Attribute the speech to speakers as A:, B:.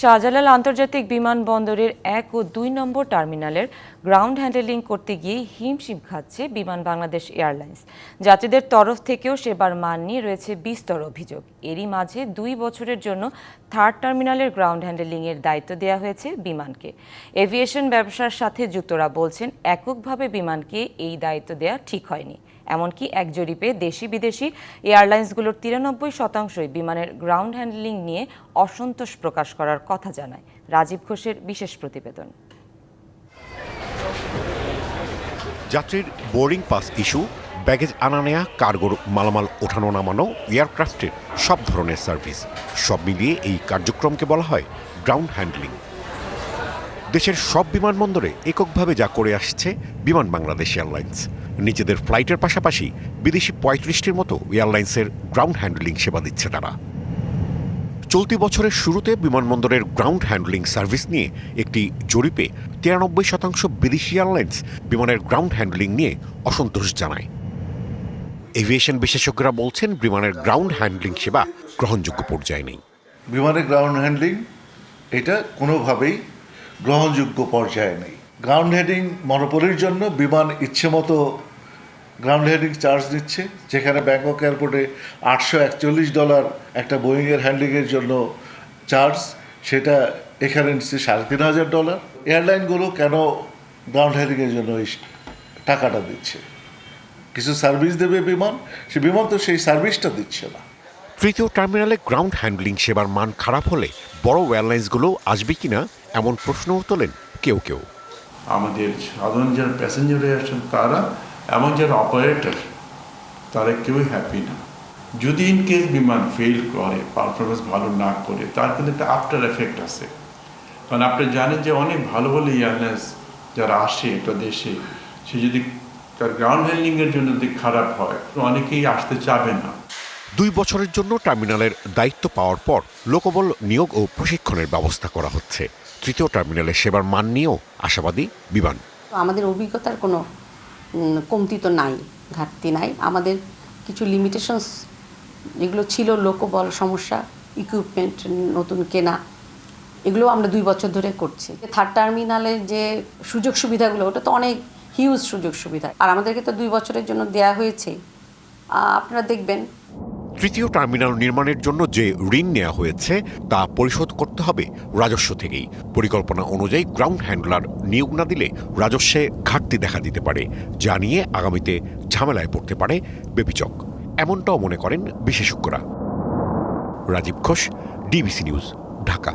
A: শাহজালাল আন্তর্জাতিক বিমানবন্দরের এক ও দুই নম্বর টার্মিনালের গ্রাউন্ড হ্যান্ডেলিং করতে গিয়ে হিমশিম খাচ্ছে বিমান বাংলাদেশ এয়ারলাইন্স। যাত্রীদের তরফ থেকেও সেবার মান নিয়ে রয়েছে বিস্তর অভিযোগ। এরই মাঝে দুই বছরের জন্য থার্ড টার্মিনালের গ্রাউন্ড হ্যান্ডেলিংয়ের দায়িত্ব দেওয়া হয়েছে বিমানকে। এভিয়েশন ব্যবসার সাথে যুক্তরা বলছেন, এককভাবে বিমানকে এই দায়িত্ব দেওয়া ঠিক হয়নি। এমনকি এক জরিপে দেশি বিদেশি এয়ারলাইন্সগুলোর তিরানব্বই শতাংশই বিমানের গ্রাউন্ড হ্যান্ডলিং নিয়ে অসন্তোষ প্রকাশ করার কথা জানায় রাজীব ঘোষের বিশেষ প্রতিবেদন।
B: যাত্রীর বোর্ডিং পাস ইস্যু, ব্যাগেজ আনা নেয়া, কার্গোর মালামাল ওঠানো নামানো, এয়ারক্রাফটের সব ধরনের সার্ভিস, সব মিলিয়ে এই কার্যক্রমকে বলা হয় গ্রাউন্ড হ্যান্ডলিং। দেশের সব বিমানবন্দরে এককভাবে যা করে আসছে বিমান বাংলাদেশ এয়ারলাইন্স। নিজেদের ফ্লাইটের পাশাপাশি বিদেশি পঁয়ত্রিশটির মতো এয়ারলাইন্সের গ্রাউন্ড হ্যান্ডলিং সেবা দিচ্ছে তারা। চলতি বছরের শুরুতে বিমানবন্দরের গ্রাউন্ড হ্যান্ডলিং সার্ভিস নিয়ে একটি জরিপে তিরানব্বই শতাংশ বিদেশি এয়ারলাইন্স বিমানের গ্রাউন্ড হ্যান্ডলিং নিয়ে অসন্তোষ জানায়। এভিয়েশন বিশেষজ্ঞরা বলছেন বিমানের গ্রাউন্ড হ্যান্ডলিং সেবা গ্রহণযোগ্য পর্যায়ে নেই।
C: বিমানের গ্রাউন্ড হ্যান্ডলিং এটা কোনোভাবেই গ্রহণযোগ্য পর্যায়ে নেই। গ্রাউন্ড হেডিং মনোপলির জন্য বিমান ইচ্ছে মতো গ্রাউন্ড হেডিং চার্জ নিচ্ছে, যেখানে ব্যাংকক এয়ারপোর্টে আটশো একচল্লিশ ডলার একটা বোয়িংয়ের হ্যান্ডলিংয়ের জন্য চার্জ সেটা এখানে নিচ্ছে সাড়ে তিন হাজার ডলার এয়ারলাইনগুলো কেন গ্রাউন্ড হেডিংয়ের জন্য এই টাকাটা দিচ্ছে? কিছু সার্ভিস দেবে বিমান, সে বিমান তো সেই সার্ভিসটা দিচ্ছে না।
B: তৃতীয় টার্মিনালে গ্রাউন্ড হ্যান্ডলিং সেবার মান খারাপ হলে বড় এয়ারলাইন্সগুলো আসবে কিনা এমন প্রশ্নও তোলেন কেউ কেউ।
D: আমাদের সাধারণ যারা প্যাসেঞ্জার হয়ে আসেন তারা এবং যারা অপারেটর তারা কেউই হ্যাপি না। যদি ইন কেস বিমান ফেল করে পারফরমেন্স ভালো না করে, তার কিন্তু একটা আফটার এফেক্ট আছে। কারণ আপনি জানেন যে অনেক ভালো ভালো এয়ারলাইন্স যারা আসে একটা দেশে, সে যদি তার গ্রাউন্ড হ্যান্ডলিংয়ের জন্য যদি খারাপ হয় অনেকেই আসতে চাবে না।
B: দুই বছরের জন্য টার্মিনালের দায়িত্ব পাওয়ার পর লোকবল নিয়োগ ও প্রশিক্ষণের ব্যবস্থা করা হচ্ছে। তৃতীয় টার্মিনালের সেবার মান নিয়েও আশাবাদী বিমান।
E: আমাদের অভিজ্ঞতার কোনো কমতি তো নাই, ঘাটতি নাই। আমাদের কিছু লিমিটেশনস যেগুলো ছিল লোকবল সমস্যা ইকুইপমেন্ট নতুন কেনা এগুলো আমরা দুই বছর ধরে করছি। থার্ড টার্মিনালের যে সুযোগ সুবিধাগুলো, ওটা তো অনেক হিউজ সুযোগ সুবিধা। আর আমাদেরকে তো দুই বছরের জন্য দেয়া হয়েছে। আপনারা দেখবেন
B: তৃতীয় টার্মিনাল নির্মাণের জন্য যে ঋণ নেওয়া হয়েছে, তা পরিশোধ করতে হবে রাজস্ব থেকেই। পরিকল্পনা অনুযায়ী গ্রাউন্ড হ্যান্ডলার নিয়োগ না দিলে রাজস্বে ঘাটতি দেখা দিতে পারে, যা নিয়ে আগামীতে ঝামেলায় পড়তে পারে বেবিচক এমনটাও মনে করেন বিশেষজ্ঞরা। Rajib Ghosh, DBC news, Dhaka.